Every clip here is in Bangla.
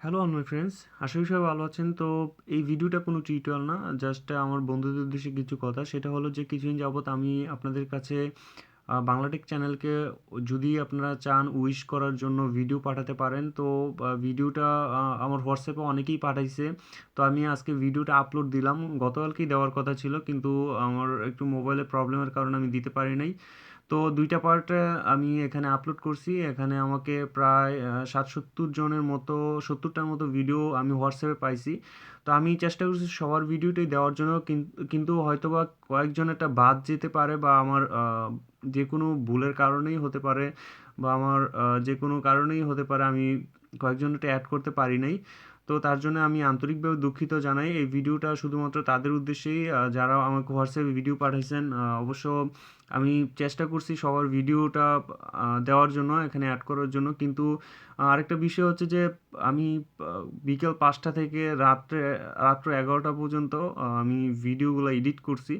হ্যালো অল মাই ফ্রেন্ডস আশা করি সবাই ভালো আছেন। তো এই ভিডিওটা কোনো টিউটোরিয়াল না জাস্ট আমার বন্ধুদের উদ্দেশ্যে কিছু কথা। সেটা হলো যে, কিছুদিন যাবৎ আমি আপনাদের কাছে বাংলাটেক চ্যানেলকে যদি আপনারা চান উইশ করার জন্য ভিডিও পাঠাতে পারেন, তো ভিডিওটা আমার হোয়াটসঅ্যাপে অনেকেই পাঠাইছে। তো আমি আজকে ভিডিওটা আপলোড দিলাম। গতকালকেই দেওয়ার কথা ছিল, কিন্তু আমার একটু মোবাইলে প্রবলেমের কারণে আমি দিতে পারি নাই। তো দুইটা পার্ট আমি এখানে আপলোড করছি। এখানে আমাকে প্রায় ষাট সত্তর জনের মতো, সত্তরটার মতো ভিডিও আমি হোয়াটসঅ্যাপে পাইছি। তো আমি চেষ্টা করছি সবার ভিডিওটাই দেওয়ার জন্য, কিন- কিন্তু হয়তোবা কয়েকজনেরটা বাদ যেতে পারে বা আমার যে কোনো ভুলের কারণেই হতে পারে বা আমার যে কোনো কারণেই হতে পারে, আমি কয়েকজনেরটা অ্যাড করতে পারি নাই। তো তার জন্য আমি আন্তরিকভাবে দুঃখিত জানাই। এই ভিডিওটা শুধুমাত্র তাদের উদ্দেশ্যেই যারা আমাকে হোয়াটসঅ্যাপে ভিডিও পাঠাইছেন অবশ্য আমি চেষ্টা করছি সবার ভিডিওটা দেওয়ার জন্য, এখানে অ্যাড করার জন্য। কিন্তু আরেকটা বিষয় হচ্ছে যে, আমি বিকেল পাঁচটা থেকে রাত্রে, রাত্র এগারোটা পর্যন্ত আমি ভিডিওগুলো এডিট করছি।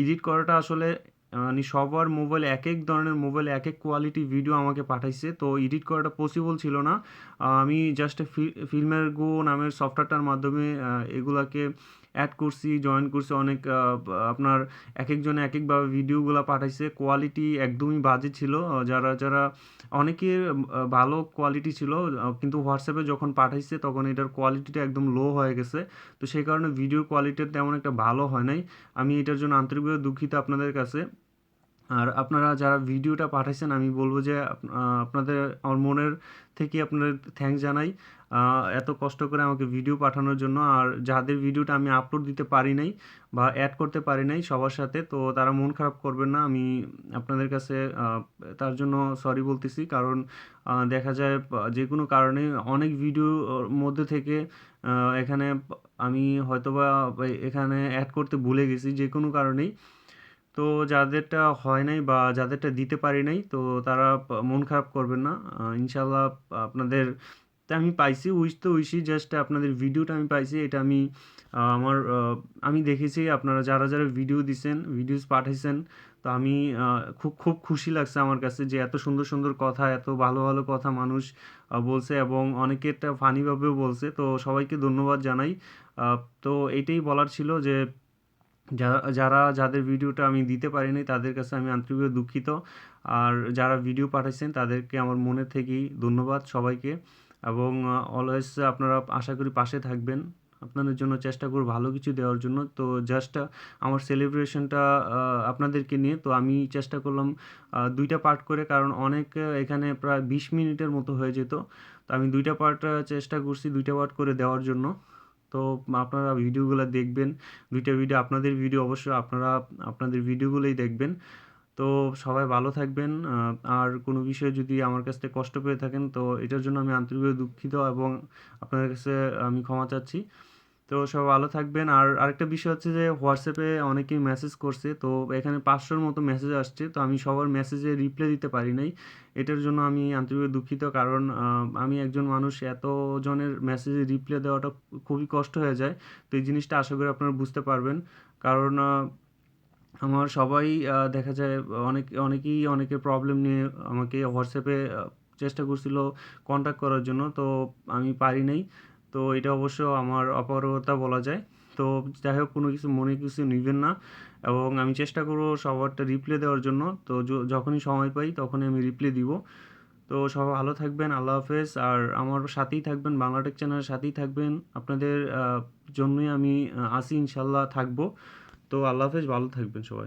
এডিট করাটা আসলে মানে সবার মোবাইলে এক এক ধরনের মোবাইলে এক এক কোয়ালিটি ভিডিও আমাকে পাঠাইছে। তো এডিট করাটা পসিবল ছিল না। আমি জাস্ট ফিল্মের গো নামের সফটওয়্যারটার মাধ্যমে এগুলাকে অ্যাড করছি জয়েন করছি। অনেক আপনার এক একজনে এক একভাবে ভিডিওগুলো পাঠাইছে। কোয়ালিটি একদমই বাজে ছিল। যারা যারা অনেকের ভালো কোয়ালিটি ছিল কিন্তু হোয়াটসঅ্যাপে যখন পাঠাইছে, তখন এটার কোয়ালিটিটা একদম লো হয়ে গেছে। তো সেই কারণে ভিডিওর কোয়ালিটিটা তেমন একটা ভালো হয় নাই। আমি এটার জন্য আন্তরিকভাবে দুঃখিত আপনাদের কাছে। আর আপনারা যারা ভিডিওটা পাঠাইছেন, আমি বলব যে আপনাদের, আমার মনের থেকে আপনাদের থ্যাংক জানাই। এত কষ্ট করে আমাকে ভিডিও পাঠানোর জন্য। আর যাদের ভিডিওটা আমি আপলোড দিতে পারি নাই বা অ্যাড করতে পারি নাই সবার সাথে, তো তারা মন খারাপ করবেন না। আমি আপনাদের কাছে তার জন্য সরি বলতেছি। কারণ দেখা যায় যে কোনো কারণে অনেক ভিডিওর মধ্যে থেকে এখানে আমি হয়তোবা এখানে অ্যাড করতে ভুলে গেছি। যে কোনো কারণেই তো যাদেরটা হয় নাই বা যাদেরটা দিতে পারি নাই, তো তারা মন খারাপ করবেন না। ইনশাল্লাহ আপনাদের আমি পাইছি, উইশ তো উইশই, জাস্ট আপনাদের ভিডিওটা আমি পাইছি, এটা আমি আমার আমি দেখেছি, আপনারা যারা যারা ভিডিও দিছেন, ভিডিওস পাঠাইছেন, তো আমি খুব খুব খুশি লাগছে আমার কাছে যে এত সুন্দর সুন্দর কথা, এত ভালো ভালো কথা মানুষ বলছে এবং অনেকেরটা ফানিভাবেও বলছে, তো সবাইকে ধন্যবাদ জানাই। তো এইটাই বলার ছিল যে যারা যারা, যাদের ভিডিওটা আমি দিতে পারিনি, তাদের কাছে আমি আন্তরিকভাবে দুঃখিত। আর যারা ভিডিও পাঠাইছেন, তাদেরকে আমার মনে থেকেই ধন্যবাদ সবাইকে। এবং অলওয়েজ আপনারা আশা করি পাশে থাকবেন। আপনাদের জন্য চেষ্টা করব ভালো কিছু দেওয়ার জন্য। তো জাস্ট আমার সেলিব্রেশনটা আপনাদেরকে নিয়ে। তো আমি চেষ্টা করলাম দুইটা পার্ট করে। কারণ অনেক এখানে প্রায় বিশ মিনিটের মতো হয়ে যেত। তো আমি দুইটা পার্ট চেষ্টা করছি দুইটা পার্ট করে দেওয়ার জন্য। তো আপনারা ভিডিওগুলো দেখবেন, দুইটা ভিডিও আপনাদের ভিডিও অবশ্যই আপনারা আপনাদের ভিডিওগুলোই দেখবেন। তো সবাই ভালো থাকবেন আর কোনো বিষয়ে যদি আমার কাছ থেকে কষ্ট পেয়ে থাকেন, তো এটার জন্য আমি আন্তরিকভাবে দুঃখিত এবং আপনাদের কাছে আমি ক্ষমা চাচ্ছি। তো সব ভালো থাকবেন। আর আরেকটা বিষয় হচ্ছে যে হোয়াটসঅ্যাপে অনেকেই মেসেজ করছে, তো এখানে পাঁচশোর মতো মেসেজ আসছে, তো আমি সবার মেসেজে রিপ্লাই দিতে পারি নাই। এটার জন্য আমি আন্তরিকভাবে দুঃখিত, কারণ আমি একজন মানুষ, এতজনের মেসেজে রিপ্লাই দেওয়াটা খুবই কষ্ট হয়ে যায়। তো এই জিনিসটা আশা করি আপনারা বুঝতে পারবেন। কারণ আমার সবাই দেখা যায় অনেক, অনেকেই অনেকের প্রবলেম নিয়ে আমাকে হোয়াটসঅ্যাপে চেষ্টা করছিল কন্ট্যাক্ট করার জন্য, তো আমি পারি নাই। তো এটা অবশ্য আমার অপারগতা বলা যায়। তো যাই হোক কোনো কিছু, মনে কিছু নেবেন না এবং আমি চেষ্টা করব সবারটা রিপ্লাই দেওয়ার জন্য। তো যখনই সময় পাই তখনই আমি রিপ্লাই দিব। তো সবাই ভালো থাকবেন, আল্লাহ হাফেজ। আর আমার সাথেই থাকবেন, বাংলাটেক চ্যানেলের সাথেই থাকবেন। আপনাদের জন্যই আমি আসি ইনশাল্লাহ থাকব। তো আল্লাহ হাফেজ, ভালো থাকবেন সবাই।